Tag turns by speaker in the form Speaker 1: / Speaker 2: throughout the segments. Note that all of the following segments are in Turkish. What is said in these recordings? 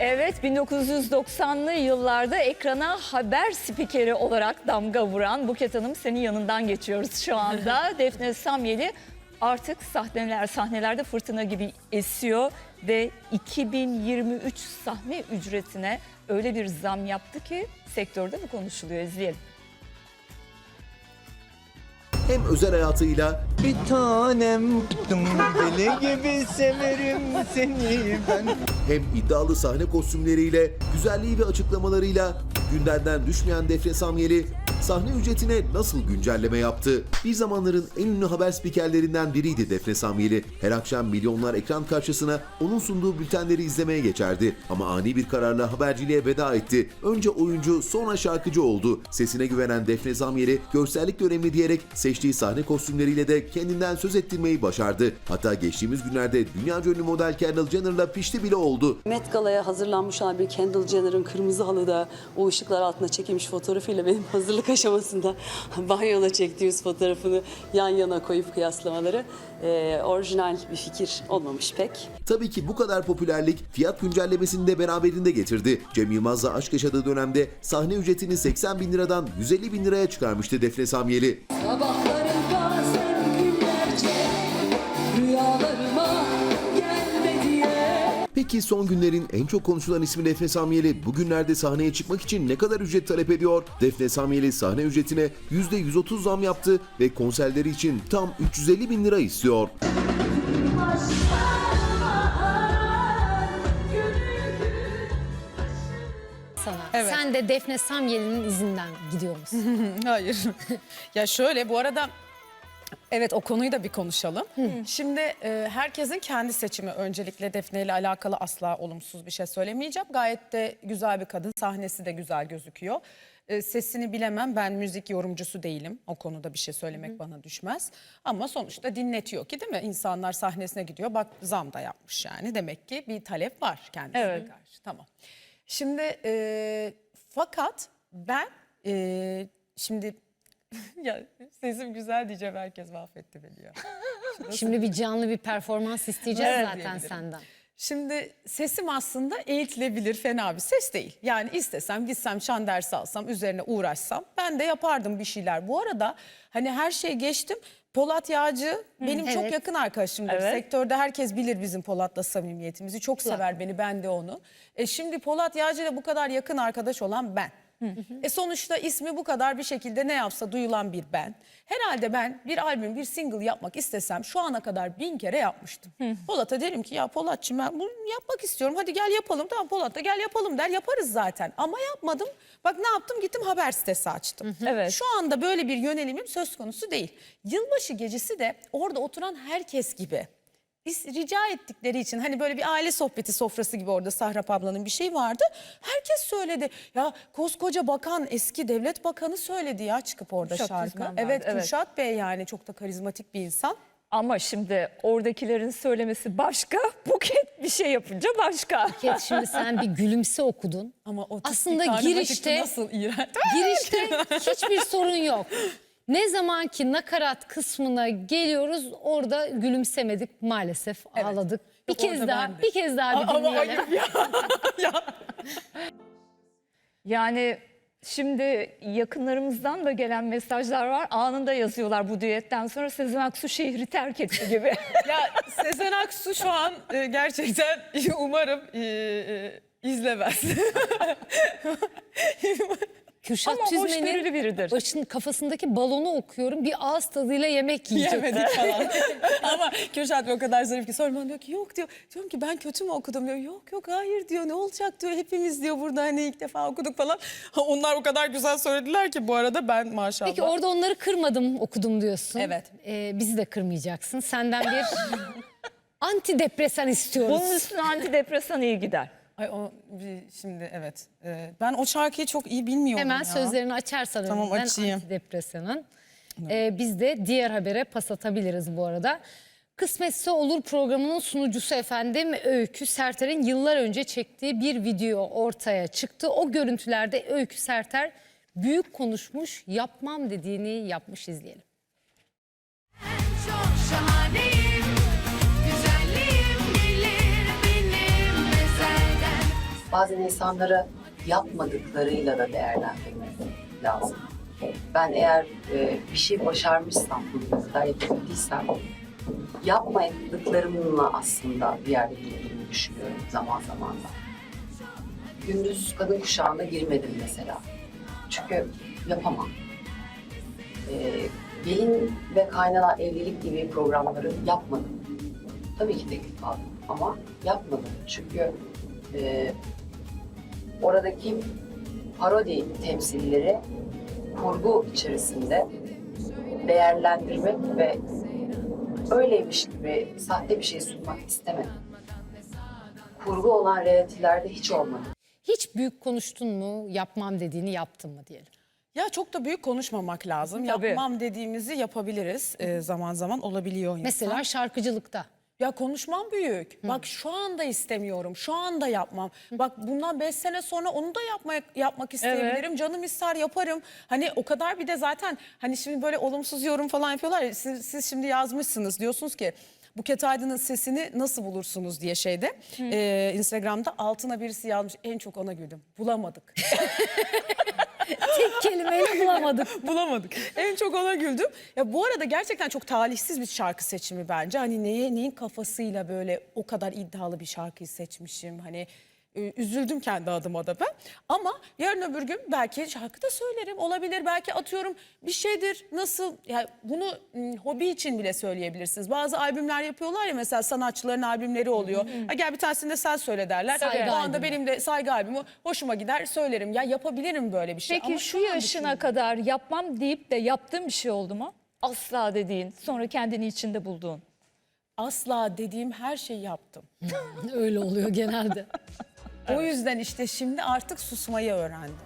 Speaker 1: Evet 1990'lı yıllarda ekrana haber spikeri olarak damga vuran Buket Hanım senin yanından geçiyoruz şu anda. Defne Samyeli artık sahneler sahnelerde fırtına gibi esiyor ve 2023 sahne ücretine öyle bir zam yaptı ki sektörde bu konuşuluyor izleyelim.
Speaker 2: Hem özel hayatıyla
Speaker 3: Bir tanem deli gibi severim seni ben.
Speaker 2: hem iddialı sahne kostümleriyle, güzelliği ve açıklamalarıyla gündemden düşmeyen Defne Samyeli sahne ücretine nasıl güncelleme yaptı? Bir zamanların en ünlü haber spikerlerinden biriydi Defne Samyeli. Her akşam milyonlar ekran karşısına onun sunduğu bültenleri izlemeye geçerdi. Ama ani bir kararla haberciliğe veda etti. Önce oyuncu sonra şarkıcı oldu. Sesine güvenen Defne Samyeli görsellik önemli diyerek seçtiği sahne kostümleriyle de kendinden söz ettirmeyi başardı. Hatta geçtiğimiz günlerde dünya ünlü model Kendall Jenner'la pişti bile oldu.
Speaker 4: Met Gala'ya hazırlanmış bir Kendall Jenner'ın kırmızı halıda o ışıklar altında çekilmiş fotoğrafıyla benim hazırlık aşamasında banyoda çektiğimiz fotoğrafını yan yana koyup kıyaslamaları eee, orijinal bir fikir olmamış pek.
Speaker 2: Tabii ki bu kadar popülerlik fiyat güncellemesini de beraberinde getirdi. Cem Yılmaz'la aşk yaşadığı dönemde sahne ücretini 80 bin liradan 150 bin liraya çıkarmıştı Defne Samyeli.
Speaker 4: Sabahların bazen
Speaker 2: Peki son günlerin en çok konuşulan ismi Defne Samyeli bugünlerde sahneye çıkmak için ne kadar ücret talep ediyor? Defne Samyeli sahne ücretine %130 zam yaptı ve konserleri için tam 350 bin lira istiyor.
Speaker 5: sana.
Speaker 6: Evet.
Speaker 5: Sen de Defne Samyeli'nin izinden gidiyor musun?
Speaker 6: Hayır. ya şöyle bu arada evet o konuyu da bir konuşalım. Şimdi e, herkesin kendi seçimi öncelikle Defne ile alakalı asla olumsuz bir şey söylemeyeceğim. Gayet de güzel bir kadın. Sahnesi de güzel gözüküyor. E, sesini bilemem. Ben müzik yorumcusu değilim. O konuda bir şey söylemek bana düşmez. Ama sonuçta dinletiyor ki değil mi? İnsanlar sahnesine gidiyor. Bak zam da yapmış yani. Demek ki bir talep var kendisine
Speaker 1: Evet.
Speaker 6: karşı. Tamam. Şimdi e, fakat ben e, şimdi ya sesim güzel diyeceğim herkes mahvetti beni ya.
Speaker 5: Şimdi bir canlı bir performans isteyeceğiz
Speaker 6: Evet.
Speaker 5: zaten
Speaker 6: Diyebilirim.
Speaker 5: senden.
Speaker 6: Şimdi sesim aslında eğitilebilir fena bir ses değil. Yani istesem gitsem şan dersi alsam üzerine uğraşsam ben de yapardım bir şeyler. Bu arada hani her şey geçtim. Polat Yağcı benim çok
Speaker 5: evet.
Speaker 6: yakın arkadaşımdır.
Speaker 1: Evet.
Speaker 6: Sektörde herkes bilir bizim Polat'la samimiyetimizi. Çok sever beni ben de onu. E şimdi Polat Yağcı ile bu kadar yakın arkadaş olan ben. E sonuçta ismi bu kadar bir şekilde ne yapsa duyulan bir ben. Herhalde ben bir albüm, bir single yapmak istesem şu ana kadar bin kere yapmıştım. Polat'a derim ki ya Polatçım ben bunu yapmak istiyorum. Hadi gel yapalım. Tamam Polat da gel yapalım der. Yaparız zaten. Ama yapmadım. Bak ne yaptım? Gittim haber sitesi açtım.
Speaker 1: Evet.
Speaker 6: Şu anda böyle bir yönelimim söz konusu değil. Yılbaşı gecesi de orada oturan herkes gibi biz rica ettikleri için hani böyle bir aile sohbeti sofrası gibi orada Sahrap ablanın bir şey vardı. Herkes söyledi. Ya koskoca bakan eski devlet bakanı söyledi ya çıkıp orada
Speaker 1: Kürşat
Speaker 6: şarkı.
Speaker 1: Düzmen vardı,
Speaker 6: Evet
Speaker 1: evet.
Speaker 6: Kürşat Bey yani çok da karizmatik bir insan.
Speaker 1: Ama şimdi oradakilerin söylemesi başka, Buket bir şey yapınca başka.
Speaker 5: Ket şimdi sen bir gülümse okudun.
Speaker 6: Ama o
Speaker 5: Aslında girişte
Speaker 6: nasıl iğrenç.
Speaker 5: girişte hiçbir sorun yok. Ne zaman ki nakarat kısmına geliyoruz orada gülümsemedik maalesef ağladık. Bir
Speaker 6: Yok,
Speaker 5: kez
Speaker 6: orada
Speaker 5: daha
Speaker 6: ben de.
Speaker 5: bir kez daha bir
Speaker 6: Ama
Speaker 5: dinleyelim.
Speaker 6: ayıp ya.
Speaker 1: Yani şimdi yakınlarımızdan da gelen mesajlar var. Anında yazıyorlar bu düetten sonra Sezen Aksu şehri terk etti gibi.
Speaker 6: ya Sezen Aksu şu an e, gerçekten umarım e, e, izlemez.
Speaker 5: Kürşat
Speaker 1: Ama hoşgörülü biridir.
Speaker 5: başın kafasındaki balonu okuyorum. Bir ağız tadıyla yemek yiyecek.
Speaker 6: Yemedik falan. Ama Kürşat Bey o kadar zarif ki sonra bana diyor ki yok diyor. Diyorum ki ben kötü mü okudum diyor. Yok yok hayır diyor ne olacak diyor. Hepimiz diyor burada hani ilk defa okuduk falan. Ha, onlar o kadar güzel söylediler ki bu arada ben maşallah.
Speaker 5: Peki orada onları kırmadım okudum diyorsun.
Speaker 6: Evet.
Speaker 5: Ee, bizi de kırmayacaksın. Senden bir antidepresan istiyoruz.
Speaker 1: Bunun üstüne antidepresan iyi gider.
Speaker 6: Ay o bir, şimdi evet. Ee, ben o şarkıyı çok iyi bilmiyorum
Speaker 5: Hemen
Speaker 6: ya.
Speaker 5: sözlerini açarsan
Speaker 6: Tamam,
Speaker 5: önünden
Speaker 6: açayım.
Speaker 5: antidepresanın. Ee, biz de diğer habere pas atabiliriz bu arada. Kısmetse Olur programının sunucusu efendim Öykü Serter'in yıllar önce çektiği bir video ortaya çıktı. O görüntülerde Öykü Serter büyük konuşmuş, yapmam dediğini yapmış izleyelim.
Speaker 7: Bazen insanları yapmadıklarıyla da değerlendirmek lazım. Ben eğer e, bir şey başarmışsam, bugüne kadar yapabildiysem, yapmadıklarımla aslında bir yerde durduğumu düşünüyorum zaman zaman da. Gündüz kadın kuşağına girmedim mesela. Çünkü yapamam. E, gelin ve kaynana evlilik gibi programları yapmadım. Tabii ki teklif aldım ama yapmadım. Çünkü e, oradaki parodi temsilleri kurgu içerisinde değerlendirmek ve öyleymiş gibi sahte bir şey sunmak istemedim. Kurgu olan realitilerde hiç olmadı.
Speaker 5: Hiç büyük konuştun mu, yapmam dediğini yaptın mı diyelim.
Speaker 6: Ya çok da büyük konuşmamak lazım.
Speaker 1: Tabii.
Speaker 6: Yapmam dediğimizi yapabiliriz. Ee, zaman zaman olabiliyor insan.
Speaker 5: Mesela şarkıcılıkta.
Speaker 6: Ya konuşmam büyük. Bak şu anda istemiyorum. Şu anda yapmam. Bak bundan 5 sene sonra onu da yapmaya, yapmak isteyebilirim. Canım ister yaparım. Hani o kadar bir de zaten hani şimdi böyle olumsuz yorum falan yapıyorlar ya. Siz, siz şimdi yazmışsınız diyorsunuz ki Buket Aydın'ın sesini nasıl bulursunuz diye şeyde e, Instagram'da altına birisi yazmış en çok ona güldüm. Bulamadık.
Speaker 5: Tek kelimeyle bulamadık.
Speaker 6: Bulamadık. En çok ona güldüm. Ya bu arada gerçekten çok talihsiz bir şarkı seçimi bence. Hani neye neyin kafasıyla böyle o kadar iddialı bir şarkıyı seçmişim. Hani üzüldüm kendi adıma da ben. Ama yarın öbür gün belki şarkı da söylerim. Olabilir belki atıyorum bir şeydir. Nasıl ya bunu m, hobi için bile söyleyebilirsiniz. Bazı albümler yapıyorlar ya mesela sanatçıların albümleri oluyor. Ha, gel bir tanesini de sen söyle derler.
Speaker 5: Saygı
Speaker 6: o anda
Speaker 5: albümü.
Speaker 6: benim de saygı albümü hoşuma gider söylerim. Ya yapabilirim böyle bir şey.
Speaker 1: Peki
Speaker 6: Ama
Speaker 1: şu yaşına kadar yapmam deyip de yaptığın bir şey oldu mu? Asla dediğin, sonra kendini içinde bulduğun.
Speaker 6: asla dediğim her şeyi yaptım.
Speaker 5: Öyle oluyor genelde.
Speaker 6: O yüzden işte şimdi artık susmayı öğrendim.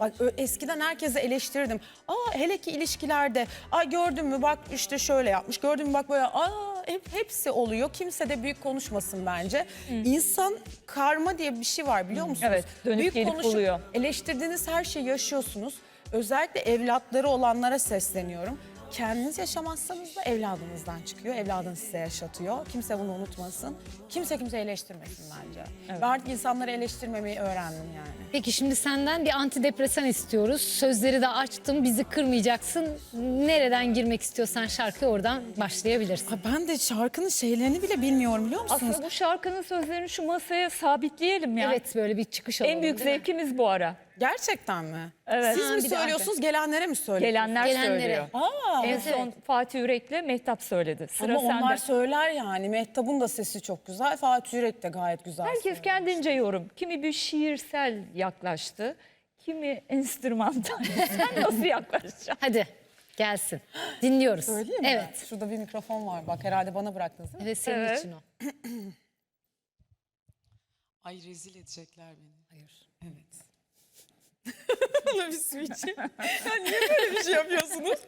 Speaker 6: Bak ö- eskiden herkese eleştirirdim. Aa hele ki ilişkilerde. Aa gördün mü bak işte şöyle yapmış. Gördün mü bak böyle. Aa hep, hepsi oluyor. Kimse de büyük konuşmasın bence. İnsan karma diye bir şey var biliyor musunuz?
Speaker 1: Evet, dönüp gelip buluyor.
Speaker 6: Eleştirdiğiniz her şeyi yaşıyorsunuz. Özellikle evlatları olanlara sesleniyorum. Kendiniz yaşamazsanız da evladınızdan çıkıyor. Evladınız size yaşatıyor. Kimse bunu unutmasın. Kimse kimse eleştirmesin bence. Ben artık insanları eleştirmemeyi öğrendim yani.
Speaker 5: Peki şimdi senden bir antidepresan istiyoruz. Sözleri de açtım, bizi kırmayacaksın. Nereden girmek istiyorsan şarkıya oradan başlayabilirsin.
Speaker 6: Aa, ben de şarkının şeylerini bile bilmiyorum biliyor musunuz?
Speaker 1: Aslında bu şarkının sözlerini şu masaya sabitleyelim ya.
Speaker 5: Evet böyle bir çıkış alalım.
Speaker 1: En büyük zevkimiz bu ara.
Speaker 6: Gerçekten mi?
Speaker 1: Evet.
Speaker 6: Siz
Speaker 5: Ha,
Speaker 6: mi
Speaker 5: bir de
Speaker 6: söylüyorsunuz, gelenlere mi söylüyorsunuz?
Speaker 1: Gelenler
Speaker 5: Gelenlere.
Speaker 1: söylüyor.
Speaker 6: Aa,
Speaker 1: En son Fatih Yürek'le Mehtap söyledi. Sıra
Speaker 6: ama
Speaker 1: sende.
Speaker 6: onlar söyler yani. Mehtap'ın da sesi çok güzel. Fatih Yürek de gayet güzel.
Speaker 1: Herkes
Speaker 6: söylüyor.
Speaker 1: kendince yorum. Kimi bir şiirsel yaklaştı, kimi enstrümantal. Sen nasıl yaklaşacaksın?
Speaker 5: Hadi gelsin. Dinliyoruz.
Speaker 6: Söyleyeyim mi?
Speaker 5: Evet.
Speaker 6: Şurada bir mikrofon var. Bak herhalde bana bıraktınız değil mi?
Speaker 5: Evet senin
Speaker 1: Evet.
Speaker 5: için o.
Speaker 6: Ay rezil edecekler beni. Hayır. Su içeyim. ya niye böyle bir şey yapıyorsunuz?